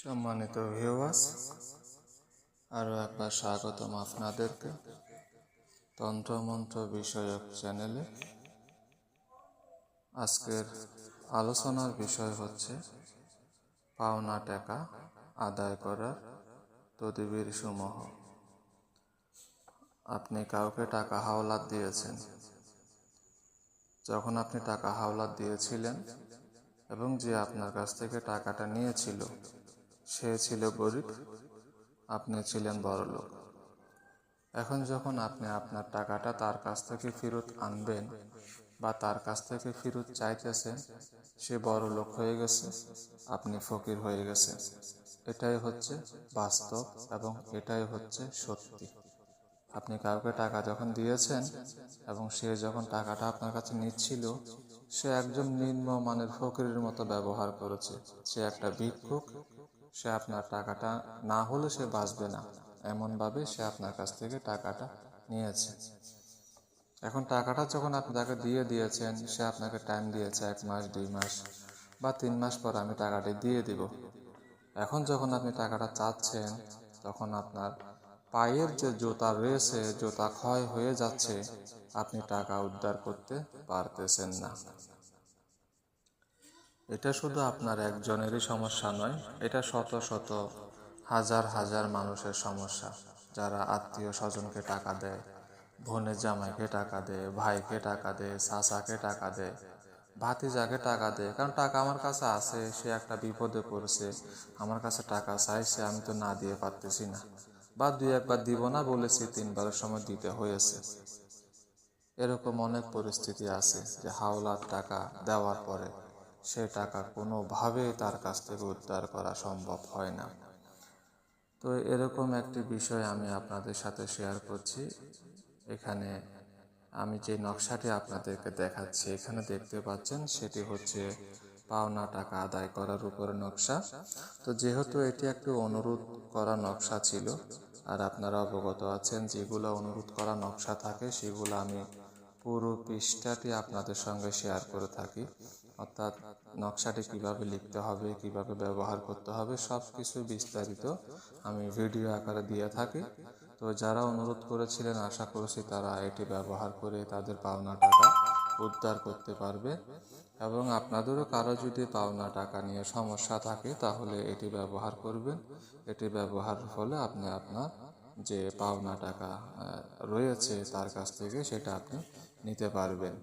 সম্মানিত ভিউয়ার্স আরও একবার স্বাগতম আপনাদেরকে তন্ত্রমন্ত্র বিষয়ক চ্যানেলে আজকের আলোচনার বিষয় হচ্ছে পাওনা টাকা আদায় করার তদবির সমূহ। আপনি কাউকে টাকা হাওলাত দিয়েছেন। যখন আপনি টাকা হাওলাত দিয়েছিলেন এবং যে আপনার কাছ থেকে টাকাটা নিয়েছিল সে ছিল গরিব, আপনি ছিলেন বড়লোক। এখন যখন আপনি আপনার টাকাটা তার কাছ থেকে ফেরত আনবেন বা তার কাছ থেকে ফেরত চাইতেছেন, সে বড় লোক হয়ে গেছে, আপনি ফকির হয়ে গেছে এটাই হচ্ছে বাস্তব এবং এটাই হচ্ছে সত্যি। আপনি কাউকে টাকা যখন দিয়েছেন এবং সে যখন টাকাটা আপনার কাছে নিচ্ছিল, সে একজন নিম্ন মানের ফকিরের মতো ব্যবহার করেছে। সে একটা ভিক্ষুক, সে আপনার টাকাটা না হলে সে বাঁচবে না। এমনভাবে সে আপনার কাছ থেকে টাকাটা নিয়েছে। এখন টাকাটা যখন আপনি তাকে দিয়ে দিয়েছেন, সে আপনাকে টাইম দিয়েছে এক মাস, দুই মাস বা তিন মাস পর আমি টাকাটি দিয়ে দিব। এখন যখন আপনি টাকাটা চাচ্ছেন, তখন আপনার পায়ের যে জুতা রয়েছে, জুতা ক্ষয় হয়ে যাচ্ছে। আপনি টাকা উদ্ধার করতে পারতেছেন না। এটা শুধু আপনার একজনেরই সমস্যা নয়, এটা শত শত হাজার হাজার মানুষের সমস্যা। যারা আত্মীয় স্বজনকে টাকা দেয়, বোনের জামাইকে টাকা দেয়, ভাইকে টাকা দেয়, চাচাকে টাকা দেয়, ভাতিজাকে টাকা দেয়। কারণ টাকা আমার কাছে আছে, সে একটা বিপদে পড়েছে, আমার কাছে টাকা চাইছে, আমি তো না দিয়ে পারতেছি না। বা দুই একবার দিব না বলেছি, তিনবারের সময় দিতে হয়েছে। এরকম অনেক পরিস্থিতি আছে যে হাওলার টাকা দেওয়ার পরে সে টাকা কোনোভাবেই তার কাছ থেকে উদ্ধার করা সম্ভব হয় না। তো এরকম একটি বিষয় আমি আপনাদের সাথে শেয়ার করছি। এখানে আমি যে নকশাটি আপনাদেরকে দেখাচ্ছি, এখানে দেখতে পাচ্ছেন সেটি হচ্ছে পাওনা টাকা আদায় করার উপরে নকশা। তো যেহেতু এটি একটি অনুরোধ করা নকশা ছিল, আর আপনারা অবগত আছেন যেগুলো অনুরোধ করা নকশা থাকে, সেগুলো আমি পুরো পৃষ্ঠাটি আপনাদের সঙ্গে শেয়ার করে থাকি। অর্থাৎ নকশাটি কীভাবে লিখতে হবে, কীভাবে ব্যবহার করতে হবে সব কিছু বিস্তারিত আমি ভিডিও আকারে দিয়ে থাকি। তো যারা অনুরোধ করেছিলেন, আশা করছি তারা এটি ব্যবহার করে তাদের পাওনা টাকা উদ্ধার করতে পারবে এবং আপনাদেরও কারও যদি পাওনা টাকা নিয়ে সমস্যা থাকে, তাহলে এটি ব্যবহার করবেন। এটি ব্যবহার ফলে আপনি আপনার যে পাওনা টাকা রয়েছে তার কাছ থেকে সেটা আপনি নিতে পারবেন।